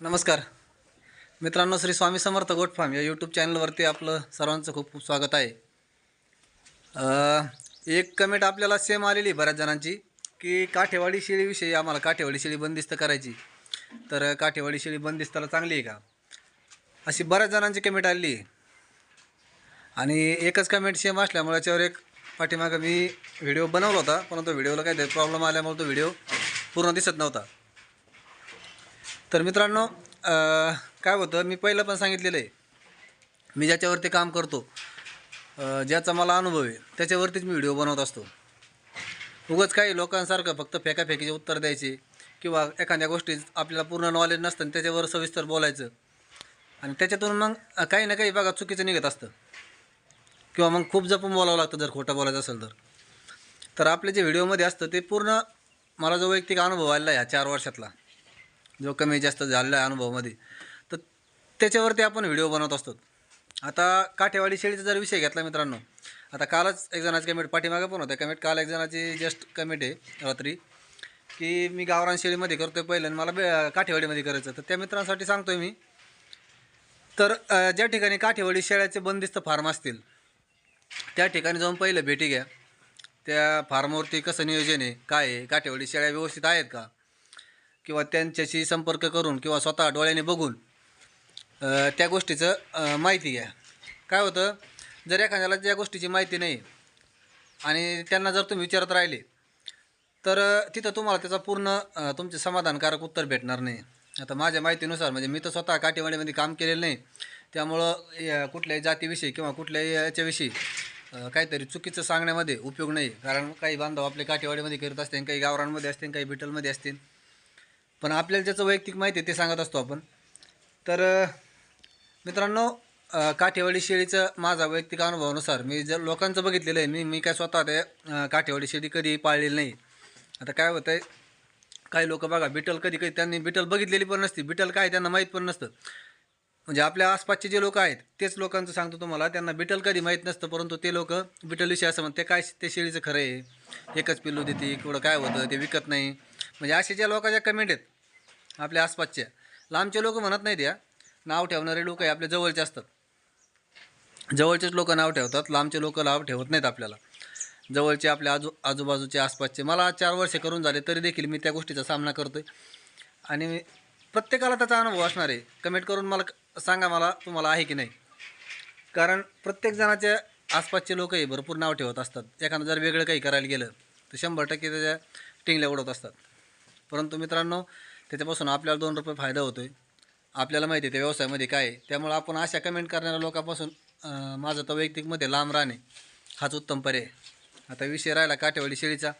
नमस्कार. मित्रांनो Shri Swami Samarth goat farm या यूट्यूब चॅनलवरती आपलं सर्वांचं खूप खूप स्वागत आहे. एक कमेंट आपल्याला सेम आलेली बऱ्याच जणांची की काठेवाडी शेळीविषयी आम्हाला काठेवाडी शेळी बंदिस्त करायची. तर काठेवाडी शेळी बंदिस्ताला चांगली आहे का? अशी बऱ्याच जणांची कमेंट आलेली आहे. आणि एकच कमेंट सेम असल्यामुळे याच्यावर एक पाठीमागं मी व्हिडिओ बनवला होता परंतु व्हिडिओला काही प्रॉब्लेम आल्यामुळे तो व्हिडिओ पूर्ण दिसत नव्हता. तर मित्रांनो काय होतं मी पहिलं पण सांगितलेलं आहे. मी ज्याच्यावरती काम करतो ज्याचा मला अनुभव आहे त्याच्यावरतीच मी व्हिडिओ बनवत असतो. उगाच काही लोकांसारखं फक्त फेकाफेकीचे उत्तर द्यायचे किंवा एखाद्या गोष्टीत आपल्याला पूर्ण नॉलेज नसतं आणि त्याच्यावर सविस्तर बोलायचं. आणि त्याच्यातून मग काही ना काही बघा चुकीचं निघत असतं. किंवा मग खूप जपून बोलावं लागतं जर खोटं बोलायचं असेल तर. तर आपले जे व्हिडिओमध्ये असतं ते पूर्ण मला जो वैयक्तिक अनुभव आलेला आहे ह्या चार वर्षातला जो कमी जास्त झालेला आहे अनुभवामध्ये. तर त्याच्यावरती आपण व्हिडिओ बनवत असतो. आता काठेवाडी शेळीचा जर विषय घेतला मित्रांनो आता कालच एक जणाची कमेंट पाठीमागे पण होते कमेंट काल एक जणाची जस्ट कमेंट आहे रात्री की मी गावरान शेळीमध्ये करतोय पहिलं आणि मला बे काठेवाडीमध्ये करायचं. तर त्या मित्रांसाठी सांगतोय मी. तर ज्या ठिकाणी काठेवाडी शेळ्याचे बंदिस्त फार्म असतील त्या ठिकाणी जाऊन पहिलं भेटी घ्या. त्या फार्मवरती कसं नियोजन आहे काय आहे काठेवाडी शेळ्या व्यवस्थित आहेत का? किंवा त्यांच्याशी संपर्क करून किंवा स्वतः डोळ्याने बघून त्या गोष्टीचं माहिती घ्या. काय होतं जर एखाद्याला त्या गोष्टीची माहिती नाही आणि त्यांना जर तुम्ही विचारत राहिले तर तिथं तुम्हाला त्याचा पूर्ण तुमचे समाधानकारक उत्तर भेटणार नाही. आता माझ्या माहितीनुसार म्हणजे मी तर स्वतः काठीवाडीमध्ये काम केलेलं नाही. त्यामुळं या कुठल्याही जातीविषयी किंवा कुठल्याही याच्याविषयी काहीतरी चुकीचं सांगण्यामध्ये उपयोग नाही. कारण काही बांधव आपले काठीवाडीमध्ये करत असतील काही गावरांमध्ये असतील काही बिटलमध्ये असतील. पण आपल्याला त्याचं वैयक्तिक माहिती आहे ते सांगत असतो आपण. तर मित्रांनो काठेवाडी शेळीचं माझा वैयक्तिक अनुभवानुसार मी जर लोकांचं बघितलेलं आहे मी मी काय स्वतः ते काठेवाडी शेळी कधी पाळलेली नाही. आता काय होतं आहे काही लोक बघा बिटल कधी कधी त्यांनी बिटल बघितलेली पण नसती बिटल काय त्यांना माहीत पण नसतं. म्हणजे आपल्या आसपासचे जे लोक आहेत तेच लोकांचं सांगतो तुम्हाला त्यांना बिटल कधी माहीत नसतं परंतु ते लोक बिटलविषयी असं म्हणते काय ते शेळीचं खरं आहे एकच पिल्लू देते किंवा काय होतं ते विकत नाही. म्हणजे असे ज्या लोकांच्या कमेंट आहेत आपल्या आसपासच्या लांबचे लोक म्हणत नाहीत या. नाव ठेवणारे लोक आहे आपल्या जवळचे असतात. जवळचेच लोक नाव ठेवतात. लांबचे लोक नाव ठेवत नाहीत आपल्याला. जवळचे आपल्या आजू आजूबाजूचे आसपासचे. मला चार वर्ष करून झाले तरी देखील मी त्या गोष्टीचा सामना करतो आहे आणि प्रत्येकाला त्याचा अनुभव असणार आहे. कमेंट करून मला सांगा मला तुम्हाला आहे की नाही. कारण प्रत्येक जणाच्या आसपासचे लोकही भरपूर नाव ठेवत असतात. एखादं जर वेगळं काही करायला गेलं तर शंभर टक्के त्याच्या टिंगल्या उडवत असतात. परंतु मित्रांनो त्याच्यापासून आपल्याला दोन रुपये फायदा होतो आहे आपल्याला माहिती आहे त्या व्यवसायामध्ये काय आहे. त्यामुळं आपण अशा कमेंट करणाऱ्या लोकांपासून माझं तर वैयक्तिकमध्ये लांब राहणे हाच उत्तम पर्याय आता विषय राहिला काठेवाडी शेळीचा.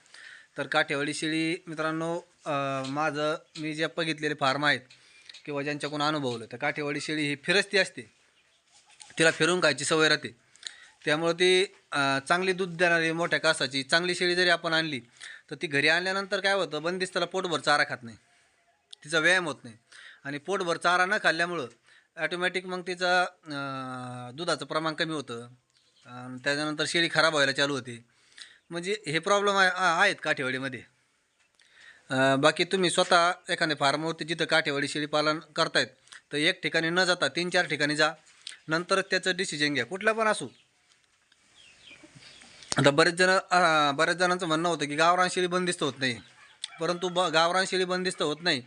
तर काठेवाडी शेळी मित्रांनो माझं मी जे बघितलेले फार्म आहेत किंवा ज्यांच्याकडून अनुभवलं तर काठेवाडी शेळी ही फिरस्ती असते. तिला फिरून खायची सवय राहते. त्यामुळं ती चांगली दूध देणारी मोठ्या कासाची चांगली शेळी जरी आपण आणली तर ती घरी आणल्यानंतर काय होतं बंदिस्ताला पोटभर चारा खात नाही. तिचा व्यायाम होत नाही. आणि पोटभर चारा न खाल्ल्यामुळं ॲटोमॅटिक मग तिचं दुधाचं प्रमाण कमी होतं. आणि त्याच्यानंतर शेळी खराब व्हायला चालू होते. म्हणजे हे प्रॉब्लेम आहेत काठेवाडीमध्ये. बाकी तुम्ही स्वतः एखाद्या फार्मवरती जिथं काठेवाडी शेळी पालन करतायत तर एक ठिकाणी न जाता तीन चार ठिकाणी जा. नंतरच त्याचं डिसिजन घ्या. कुठलं पण असू. आता बरेच जण बऱ्याच जणांचं म्हणणं होतं की गावरान शेळी बंदिस्त होत नाही. परंतु ब गावरान शेळी बंदिस्त होत नाही.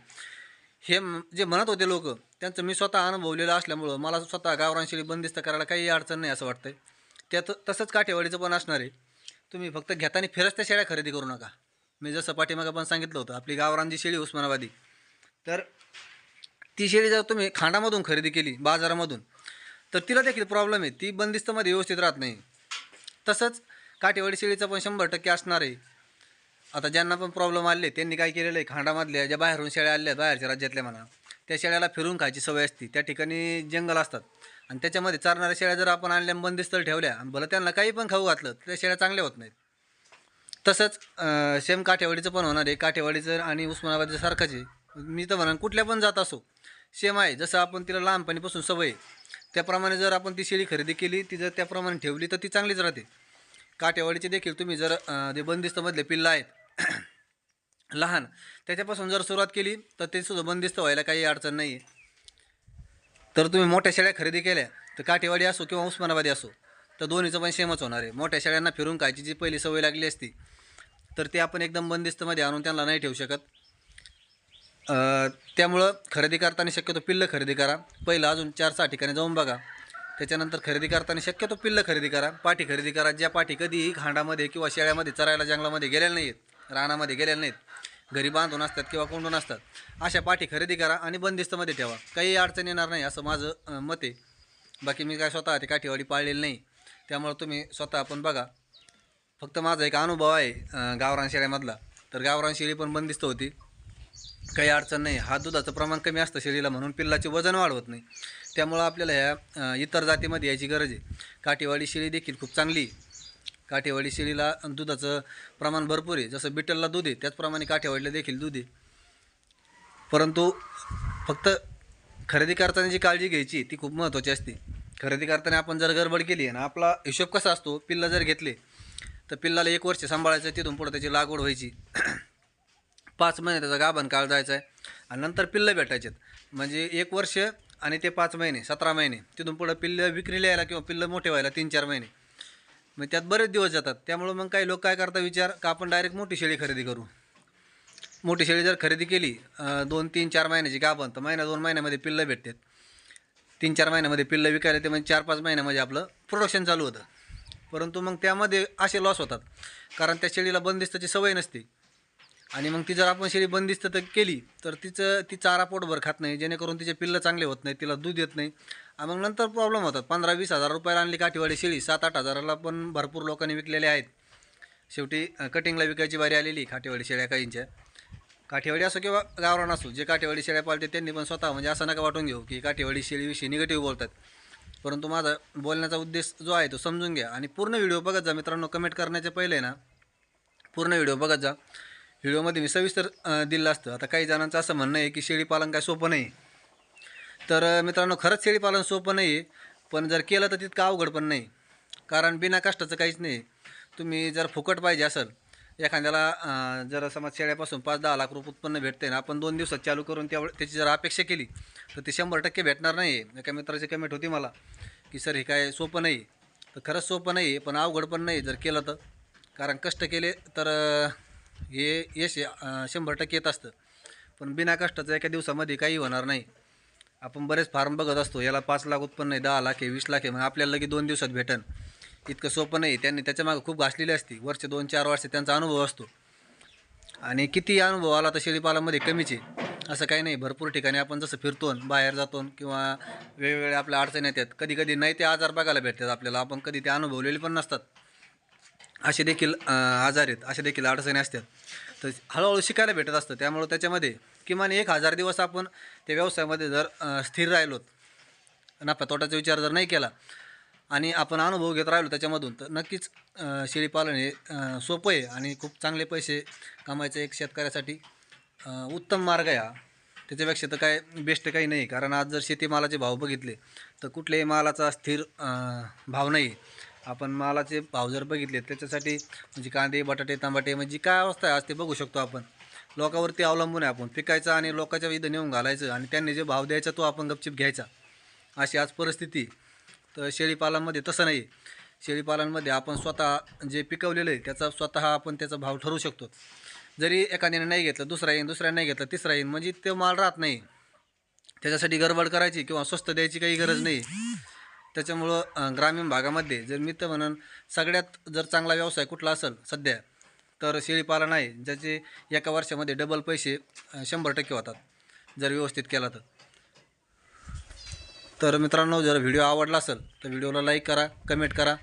हे जे म्हणत होते लोक त्यांचं मी स्वतः अनुभवलेलं असल्यामुळं मला स्वतः गावरान शेळी बंदिस्त करायला काही अडचण नाही असं वाटतं त्यात तसंच काठेवाडीचं पण असणार आहे. तुम्ही फक्त घेताना फिरस्त्या शेळ्या खरेदी करू नका. मी जसं पाठीमागं पण सांगितलं होतं आपली गावरान जी शेळी उस्मानाबादी तर ती शेळी जर तुम्ही खांडामधून खरेदी केली बाजारामधून तर तिला देखील प्रॉब्लेम आहे. ती बंदिस्तमध्ये व्यवस्थित राहत नाही. तसंच काठेवाडी शेळीचं पण शंभर टक्के असणार आहे. आता ज्यांना पण प्रॉब्लेम आले त्यांनी काय केलेलं आहे? खांडामधल्या ज्या बाहेरून शेळ्या आल्या बाहेरच्या राज्यातल्या म्हणा त्या शेळ्याला फिरून खायची सवय असते. त्या ठिकाणी जंगल असतात. आणि त्याच्यामध्ये चारणाऱ्या शेळ्या जर आपण आणल्या बंदिस्त ठेवल्या आणि भलं त्यांना काही पण खाऊ घातलं तर त्या शेळ्या चांगल्या होत नाहीत. तसंच सेम काठेवाडीचं पण होणार आहे. काठेवाडीचं आणि उस्मानाबादचं सारखंच आहे. मी तर म्हणा कुठल्या पण जात असो सेम आहे. जसं आपण तिला लहानपणीपासून सवय आहे त्याप्रमाणे जर आपण ती शेळी खरेदी केली ती जर त्याप्रमाणे ठेवली तर ती चांगलीच राहते. काठेवाडीचे देखील तुम्ही जर अं, जे बंदिस्तमधले पिल्लं आहेत लहान. त्याच्यापासून जर सुरुवात केली तर ते सुद्धा बंदिस्त व्हायला काही अडचण नाही आहे तर तुम्ही मोठ्या शेळ्या खरेदी केल्या तर काठेवाडी असो किंवा उस्मानाबादी असो तर दोन्हीचं पण सेमच होणार आहे. मोठ्या शेळ्यांना फिरून खायची जी पहिली सवय लागली असती तर ते आपण एकदम बंदिस्तमध्ये आणून त्यांना नाही ठेवू शकत. त्यामुळं खरेदी करताना शक्यतो पिल्लं खरेदी करा. पहिलं अजून चार सहा ठिकाणी जाऊन बघा. त्याच्यानंतर खरेदी करताना शक्यतो पिल्लं खरेदी करा पाठी खरेदी करा. ज्या पाठी कधीही खांडामध्ये किंवा शेळ्यामध्ये चरायला जंगलामध्ये गेलेल्या आहेत रानामध्ये गेलेल्या नाहीत. घरी बांधून असतात किंवा कोंडून असतात. अशा पाठी खरेदी करा आणि बंदिस्तमध्ये ठेवा. काही अडचण येणार नाही असं माझं मत आहे. बाकी मी काय स्वतः ते काठीवाडी पाळलेली नाही. त्यामुळं तुम्ही स्वतः आपण बघा. फक्त माझा एक अनुभव आहे गावरान शेळ्यामधला. तर गावरान शेळी पण बंदिस्त होती. काही अडचण नाही. हा दुधाचं प्रमाण कमी असतं शेळीला म्हणून पिल्लाचे वजन वाढवत नाही. त्यामुळं आपल्याला ह्या इतर जातीमध्ये यायची गरज आहे. काठीवाडी शेळी देखील खूप चांगली आहे. काठेवाडी शेळीला दुधाचं प्रमाण भरपूर आहे. जसं बिटलला दूध आहे त्याचप्रमाणे काठेवाडीला देखील दूध आहे. परंतु फक्त खरेदी करताना जी काळजी घ्यायची ती खूप महत्त्वाची असते. खरेदी करताना आपण जर गडबड केली आणि आपला हिशोब कसा असतो पिल्ला जर घेतले तर पिल्लाला एक वर्ष सांभाळायचं तिथून पुढं त्याची लागवड व्हायची. पाच महिने त्याचा गाभण काळ जायचा आहे आणि नंतर पिल्लं भेटायचेत म्हणजे एक वर्ष आणि ते पाच महिने सतरा महिने तिथून पुढं पिल्लं विक्रीला यायला किंवा पिल्लं मोठे व्हायला तीन चार महिने. मग त्यात बरेच दिवस जातात. त्यामुळं मग काही लोक काय करतात विचार का आपण डायरेक्ट मोठी शेळी खरेदी करू? मोठी शेळी जर खरेदी केली दोन तीन चार महिन्याची गाभण तर महिना दोन महिन्यामध्ये पिल्लं भेटतात. तीन चार महिन्यामध्ये पिल्लं विकायला ते म्हणजे चार पाच महिन्यामध्ये आपलं प्रोडक्शन चालू होतं. परंतु मग त्यामध्ये असे लॉस होतात. कारण त्या शेळीला बंदिस्ताची सवय नसते. आणि मग ती जर आपण शेळी बंदिस्त तर केली तर तिचं ती चारा पोटभर खात नाही जेणेकरून तिचे पिल्लं चांगले होत नाही तिला दूध येत नाही. मग नंतर प्रॉब्लेम होतात. पंधरा वीस हजार रुपयाला आणली काठीवाडी शेळी सात आठ हजाराला पण भरपूर लोकांनी विकलेले आहेत. शेवटी कटिंगला विकायची बारी आलेली काठीवाडी शेळ्या काहींच्या. काठीवाडी असो किंवा गावरान असो जे काठीवाडी शेळ्या पाळते त्यांनी पण स्वतः म्हणजे असं नका वाटून घेऊ की काठीवाडी शेळीविषयी निगेटिव्ह बोलतात. परंतु माझा बोलण्याचा उद्देश जो आहे तो समजून घ्या आणि पूर्ण व्हिडिओ बघत जा मित्रांनो. कमेंट करण्याच्या पहिले ना पूर्ण व्हिडिओ बघत जा. व्हिडिओमध्ये मी सविस्तर दिलं असतं. आता काही जणांचं असं म्हणणं आहे की शेळी पालन काय सोपं नाही. तर मित्रांनो खरंच शेळीपालन सोपं नाही आहे पण जर केलं तर तितकं अवघड पण नाही. कारण बिना कष्टाचं काहीच नाही. तुम्ही जर फुकट पाहिजे असेल एखाद्याला जर समज शेळ्यापासून पाच दहा लाख रुपये उत्पन्न भेटते ना आपण दोन दिवसात चालू करून त्या त्याची जर अपेक्षा केली तर ती शंभर टक्के भेटणार नाही. आहे एका मित्राची कमेंट होती मला की सर हे काय सोपं नाही. तर खरंच सोपं नाही आहे पण अवघड पण नाही जर केलं तर. कारण कष्ट केले तर हे यश शंभर टक्के येत असतं. पण बिना कष्टाचं एका दिवसामध्ये काही होणार नाही. आपण बरेच फार्म बघत असतो याला पाच लाख उत्पन्न आहे दहा लाख आहे वीस लाख आहे मग आपल्याला लगेच दोन दिवसात भेटन. इतकं सोपं नाही त्यांनी त्याच्यामागं खूप घासलेली असते. वर्ष दोन चार वर्ष त्यांचा अनुभव असतो. आणि किती अनुभव आला तर शेळीपालामध्ये कमीच आहे. असं काही नाही भरपूर ठिकाणी आपण जसं फिरतो बाहेर जातो किंवा वेगवेगळ्या आपल्या अडचणी येतात. कधी कधी नाही ते आजार बघायला भेटतात आपल्याला आपण कधी ते अनुभवलेले पण नसतात. असे देखील आजार आहेत असे देखील अडचणी असतात. तर हळूहळू शिकायला भेटत असतं. त्यामुळं त्याच्यामध्ये किमान एक हजार दिवस आपण त्या व्यवसायामध्ये जर स्थिर राहिलोत नफा तोटाचा विचार जर नाही केला आणि आपण अनुभव घेत राहिलो त्याच्यामधून तर नक्कीच शेळीपालन हे सोपं आहे आणि खूप चांगले पैसे कमायचे एक शेतकऱ्यासाठी उत्तम मार्ग आहे हा. त्याच्यापेक्षा तर काय बेस्ट काही नाही. कारण आज जर शेतीमालाचे भाव बघितले तर कुठल्याही मालाचा स्थिर भाव नाही. आपण मालाचे भाव जर बघितले त्याच्यासाठी म्हणजे कांदे बटाटे टमाटे म्हणजे काय अवस्था आहे आज ते बघू शकतो आपण. लोकावरती अवलंबून आहे आपण. पिकायचं आणि लोकांच्या इथं नेऊन घालायचं आणि त्यांनी जे भाव द्यायचा तो आपण गपचिप घ्यायचा. अशी आज परिस्थिती तर शेळीपालनमध्ये तसं नाही शेळीपालनमध्ये आपण स्वतः जे पिकवलेलं आहे त्याचा स्वतः आपण त्याचा भाव ठरवू शकतो. जरी एखाद्याने नाही घेतलं दुसरा येईन दुसऱ्याने नाही घेतलं तिसरा येईन म्हणजे तो माल राहत नाही. त्याच्यासाठी गडबड करायची किंवा स्वस्त द्यायची काही गरज नाही. त्याच्यामुळं ग्रामीण भागामध्ये जर मी तर म्हणन सगळ्यात जर चांगला व्यवसाय कुठला असेल सध्या तर शेळीपालन आहे ज्याचे एका वर्षामध्ये डबल पैसे शंभर टक्के होतात जर व्यवस्थित केला तर. तर मित्रांनो जर व्हिडिओ आवडला असेल तर व्हिडिओला लाईक करा कमेंट करा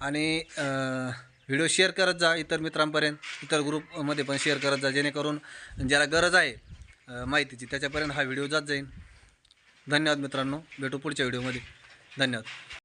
आणि व्हिडिओ शेअर करत जा इतर मित्रांपर्यंत इतर ग्रुपमध्ये पण शेअर करत जा जेणेकरून ज्याला गरज आहे माहितीची त्याच्यापर्यंत हा व्हिडिओ जात जाईल धन्यवाद मित्रांनो भेटू पुढच्या व्हिडिओमध्ये. धन्यवाद.